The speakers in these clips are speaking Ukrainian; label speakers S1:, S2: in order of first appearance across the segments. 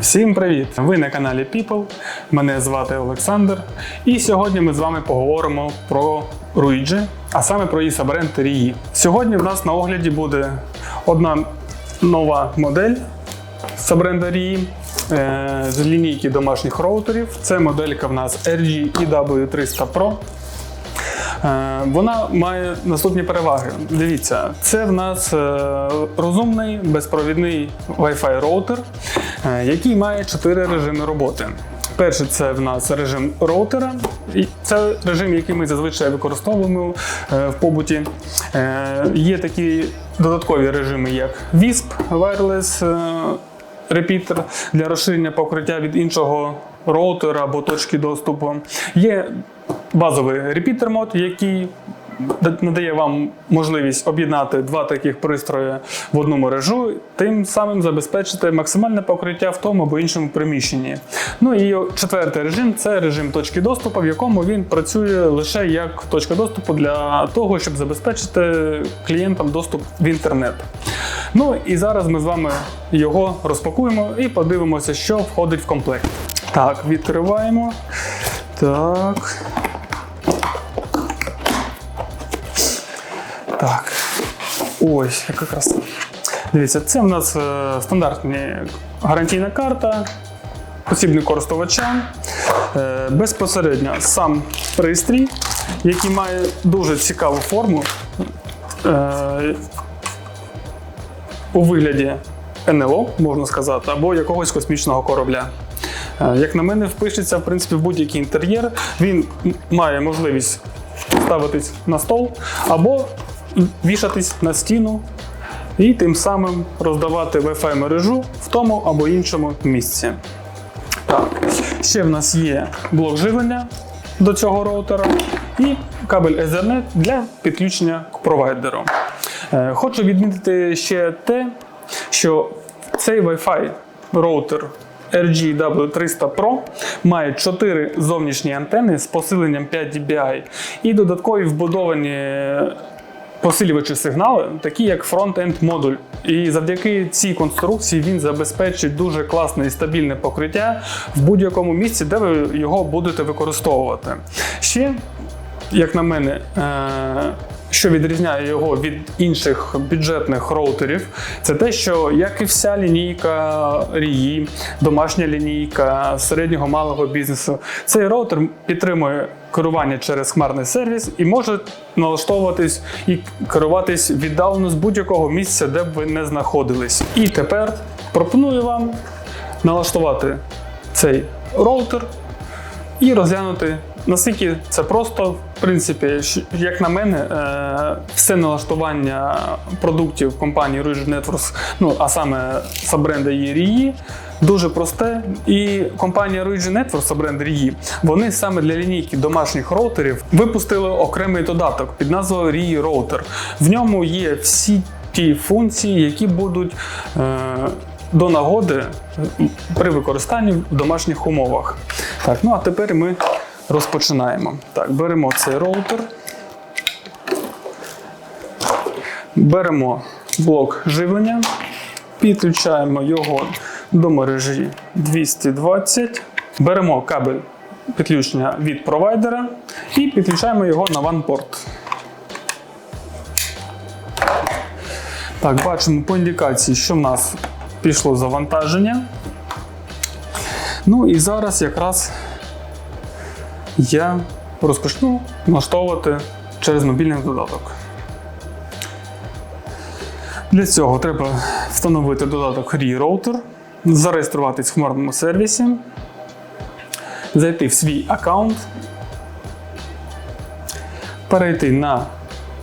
S1: Всім привіт! Ви на каналі People. Мене звати Олександр. І сьогодні ми з вами поговоримо про Руїджі, а саме про її сабренд Рії. Сьогодні в нас на огляді буде одна нова модель сабренда Рії е, з лінійки домашніх роутерів. Це моделька в нас RG EW300 Pro. Е, Вона має наступні переваги. Дивіться, це в нас е, розумний безпровідний Wi-Fi роутер, який має чотири режими роботи. Перший це в нас режим роутера, і це режим, який ми зазвичай використовуємо е, в побуті. Е, Є такі додаткові режими, як WISP, Wireless е, Repeater для розширення покриття від іншого роутера або точки доступу. Є базовий репітер мод, який надає вам можливість об'єднати два таких пристрої в одну мережу, тим самим забезпечити максимальне покриття в тому або іншому приміщенні. Ну і четвертий режим це режим точки доступу, в якому він працює лише як точка доступу для того, щоб забезпечити клієнтам доступ в інтернет. Ну і зараз ми з вами його розпакуємо і подивимося, що входить в комплект. Так, відкриваємо. Так. Так. Ось, яка краса. Дивіться, це в нас е, стандартна гарантійна карта, посібник користувача, е, безпосередньо сам пристрій, який має дуже цікаву форму. Е, у вигляді НЛО, можна сказати, або якогось космічного корабля. Як на мене, впишеться в принципі в будь-який інтер'єр. Він має можливість ставитись на стол або вішатись на стіну і тим самим роздавати Wi-Fi мережу в тому або іншому місці. Так, ще в нас є блок живлення до цього роутера і кабель Ethernet для підключення к провайдеру. Е, Хочу відмітити ще те, що цей Wi-Fi роутер RGW300 Pro має 4 зовнішні антени з посиленням 5 dBi і додаткові вбудовані посилювачі сигналу, такі як фронт-енд модуль. І завдяки цій конструкції він забезпечить дуже класне і стабільне покриття в будь-якому місці, де ви його будете використовувати. Ще, як на мене, е, що відрізняє його від інших бюджетних роутерів, це те, що як і вся лінійка рії, домашня лінійка середнього малого бізнесу, цей роутер підтримує керування через хмарний сервіс і може налаштовуватись і керуватись віддалено з будь-якого місця, де б ви не знаходились. І тепер пропоную вам налаштувати цей роутер і розглянути, наскільки це просто, в принципі, як на мене, е, все налаштування продуктів компанії Rouge Networks, ну а саме сабренда Рії, дуже просте. І компанія Rouge Networks, сабренд Рії, вони саме для лінійки домашніх роутерів випустили окремий додаток під назвою Рії Роутер. В ньому є всі ті функції, які будуть. Е, до нагоди при використанні в домашніх умовах. Так, ну а тепер ми розпочинаємо. Так, беремо цей роутер. Беремо блок живлення, підключаємо його до мережі 220. Беремо кабель підключення від провайдера і підключаємо його на OnePort. Так, бачимо по індикації, що в нас пішло завантаження. Ну і зараз якраз я розпочну налаштовувати через мобільний додаток. Для цього треба встановити додаток ReRouter, зареєструватись в хмарному сервісі, зайти в свій аккаунт, перейти на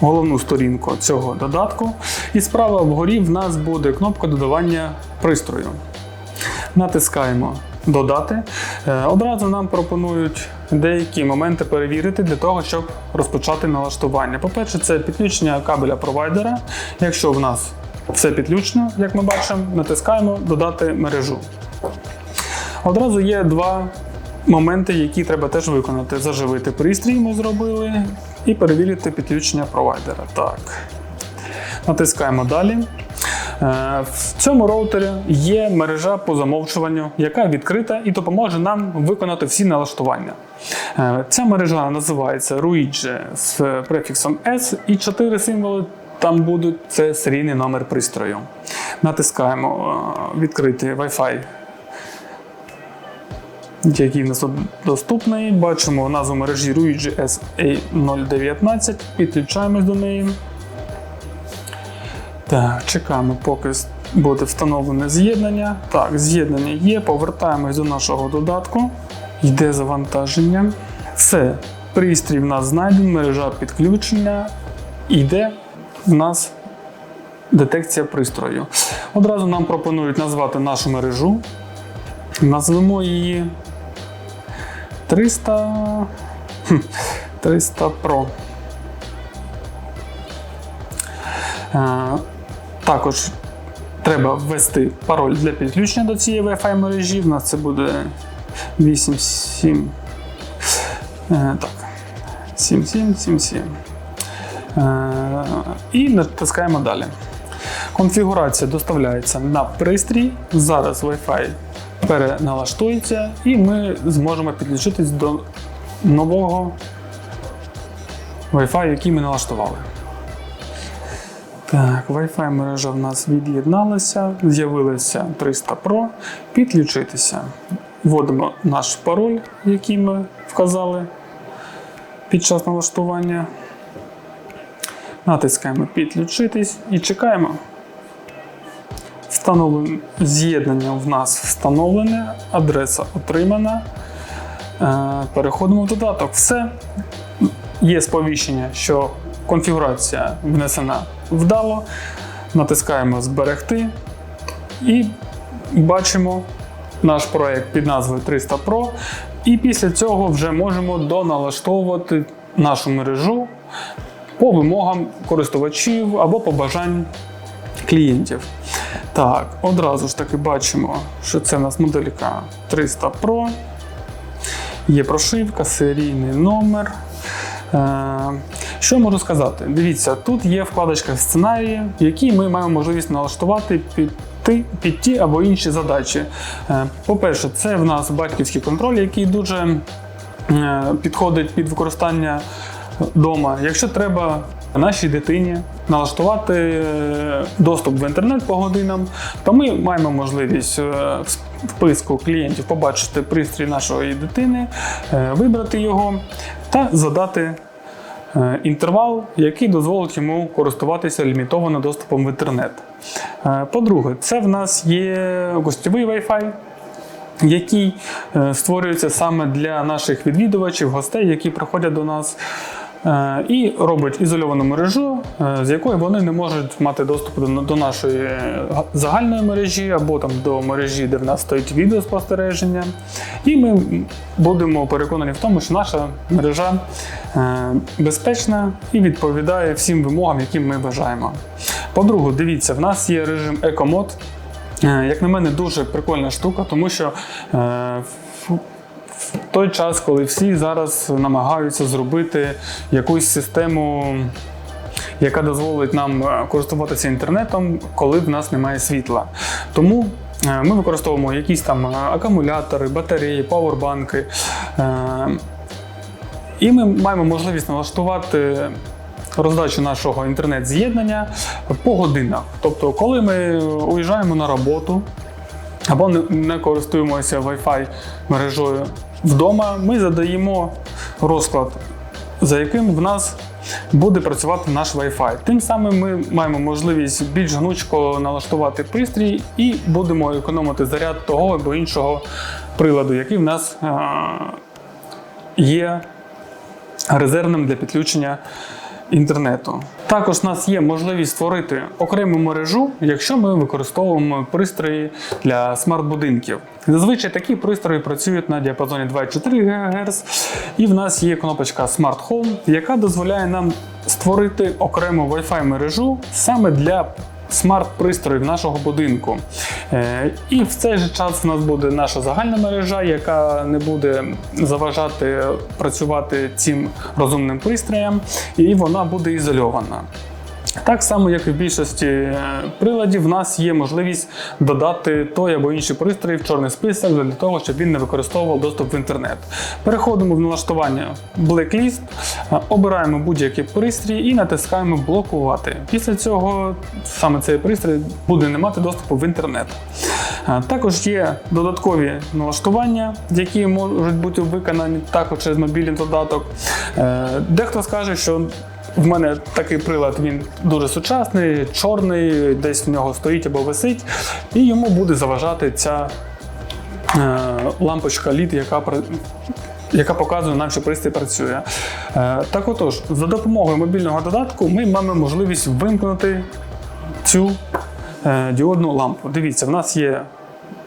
S1: головну сторінку цього додатку, і справа вгорі в нас буде кнопка додавання пристрою. Натискаємо Додати. Е, Одразу нам пропонують деякі моменти перевірити для того, щоб розпочати налаштування. По-перше, це підключення кабеля провайдера. Якщо в нас все підключено, як ми бачимо, натискаємо Додати мережу. Одразу є два моменти, які треба теж виконати. Заживити пристрій ми зробили і перевірити підключення провайдера. Так. Натискаємо далі. Е, В цьому роутері є мережа по замовчуванню, яка відкрита і допоможе нам виконати всі налаштування. Е, Ця мережа називається Ruigi з префіксом S і чотири символи там будуть це серійний номер пристрою. Натискаємо е, відкрити Wi-Fi який в нас доступний. Бачимо назву мережі Ruigi SA019, підключаємось до неї. Так, чекаємо, поки буде встановлене з'єднання. Так, з'єднання є, повертаємось до нашого додатку. Йде завантаження. Все, пристрій в нас знайдений, мережа підключення. Йде в нас детекція пристрою. Одразу нам пропонують назвати нашу мережу. Назвемо її 300, 300 Pro. Також треба ввести пароль для підключення до цієї Wi-Fi мережі. У нас це буде 87. Е, Так. 7777. Е, І натискаємо далі. Конфігурація доставляється на пристрій. Зараз Wi-Fi переналаштується, і ми зможемо підключитись до нового Wi-Fi, який ми налаштували. Так, Wi-Fi мережа в нас від'єдналася, з'явилося 300 Pro. Підключитися. Вводимо наш пароль, який ми вказали під час налаштування. Натискаємо підключитись і чекаємо. Встановлен... З'єднання в нас встановлене, адреса отримана. Е, Переходимо в додаток. Все. Є сповіщення, що конфігурація внесена вдало. Натискаємо Зберегти і бачимо наш проект під назвою 300 Pro. І після цього вже можемо доналаштовувати нашу мережу по вимогам користувачів або по бажань клієнтів. Так, одразу ж таки бачимо, що це у нас моделька 300 Pro. Є прошивка, серійний номер. Що можу сказати? Дивіться, тут є вкладочка сценарії, які ми маємо можливість налаштувати під під ті або інші задачі. Е, По-перше, це в нас батьківський контроль, який дуже е, підходить під використання вдома. Якщо треба нашій дитині налаштувати е, доступ в інтернет по годинам, то ми маємо можливість в списку клієнтів побачити пристрій нашої дитини, вибрати його та задати інтервал, який дозволить йому користуватися лімітовано доступом в інтернет. Е, По-друге, це в нас є гостьовий Wi-Fi, який е, створюється саме для наших відвідувачів, гостей, які приходять до нас. е, І робить ізольовану мережу, е, з якої вони не можуть мати доступ до, нашої е, загальної мережі або там до мережі, де в нас стоїть відеоспостереження. І ми будемо переконані в тому, що наша мережа е, безпечна і відповідає всім вимогам, які ми бажаємо. По-друге, дивіться, в нас є режим екомод. Е, Як на мене, дуже прикольна штука, тому що е, в той час, коли всі зараз намагаються зробити якусь систему, яка дозволить нам е, користуватися інтернетом, коли в нас немає світла. Тому е, ми використовуємо якісь там е, акумулятори, батареї, пауербанки. І ми маємо можливість налаштувати роздачу нашого інтернет-з'єднання по годинах. Тобто, коли ми уїжджаємо на роботу або не, користуємося Wi-Fi мережею вдома, ми задаємо розклад, за яким в нас буде працювати наш Wi-Fi. Тим самим ми маємо можливість більш гнучко налаштувати пристрій і будемо економити заряд того або іншого приладу, який в нас е, є резервним для підключення інтернету. Також у нас є можливість створити окрему мережу, якщо ми використовуємо пристрої для смарт-будинків. Зазвичай такі пристрої працюють на діапазоні 2,4 ГГц, і в нас є кнопочка Smart Home, яка дозволяє нам створити окрему Wi-Fi мережу саме для смарт-пристроїв нашого будинку. Е, І в цей же час у нас буде наша загальна мережа, яка не буде заважати працювати цим розумним пристроям, і вона буде ізольована. Так само, як і в більшості е, приладів, в нас є можливість додати той або інший пристрій в чорний список для того, щоб він не використовував доступ в інтернет. Переходимо в налаштування Blacklist, е, обираємо будь-який пристрій і натискаємо блокувати. Після цього саме цей пристрій буде не мати доступу в інтернет. Е, Також є додаткові налаштування, які можуть бути виконані також через мобільний додаток. Дехто скаже, що в мене такий прилад, він дуже сучасний, чорний, десь в нього стоїть або висить, і йому буде заважати ця е, лампочка LED, яка яка показує нам, що пристрій працює. Е, так отож, за допомогою мобільного додатку ми маємо можливість вимкнути цю е, діодну лампу. Дивіться, в нас є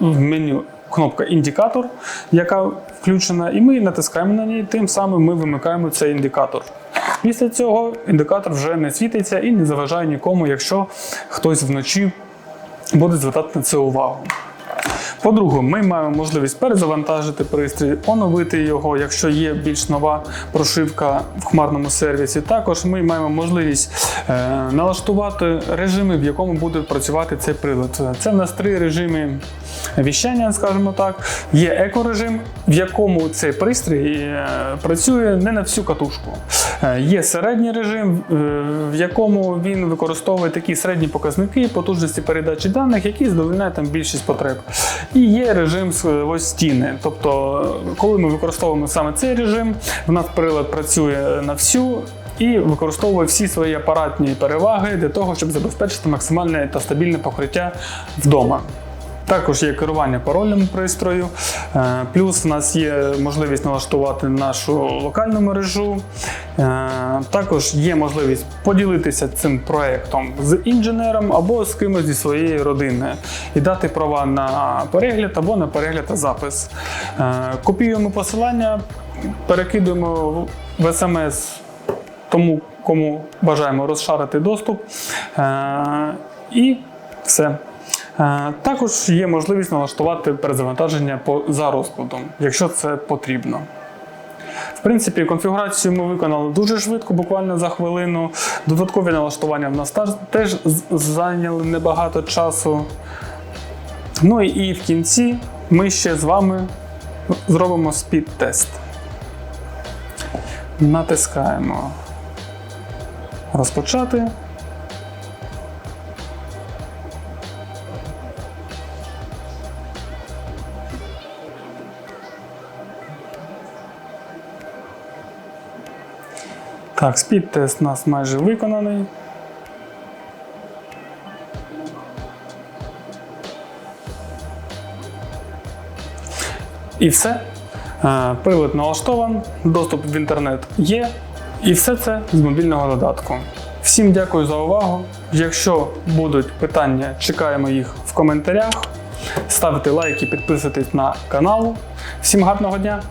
S1: в меню кнопка індикатор, яка включена, і ми натискаємо на ній, тим самим ми вимикаємо цей індикатор. Після цього індикатор вже не світиться і не заважає нікому, якщо хтось вночі буде звертати на це увагу. По-друге, ми маємо можливість перезавантажити пристрій, оновити його, якщо є більш нова прошивка в хмарному сервісі. Також ми маємо можливість е, налаштувати режими, в якому буде працювати цей прилад. Це в нас три режими віщання, скажімо так. Є екорежим, в якому цей пристрій е, працює не на всю катушку. Е, Є середній режим, е, в якому він використовує такі середні показники потужності передачі даних, які задовольняють там більшість потреб. І є режим ось стіни. Тобто, коли ми використовуємо саме цей режим, в нас прилад працює на всю. І використовує всі свої апаратні переваги для того, щоб забезпечити максимальне та стабільне покриття вдома. Також є керування парольним пристрою, Е, плюс в нас є можливість налаштувати нашу локальну мережу. Е, Також є можливість поділитися цим проектом з інженером або з кимось зі своєї родини і дати права на перегляд або на перегляд та запис. Е, Копіюємо посилання, перекидуємо в смс тому, кому бажаємо розшарити доступ. І все. Е, Також є можливість налаштувати перезавантаження за розкладом, якщо це потрібно. В принципі, конфігурацію ми виконали дуже швидко, буквально за хвилину. Додаткові налаштування в нас теж зайняли небагато часу. Ну і в кінці ми ще з вами зробимо спід-тест. Натискаємо розпочати. Так, спід-тест у нас майже виконаний. І все. Е, Прилад налаштован, доступ в інтернет є. І все це з мобільного додатку. Всім дякую за увагу. Якщо будуть питання, чекаємо їх в коментарях. Ставте лайки, підписуйтесь на канал. Всім гарного дня!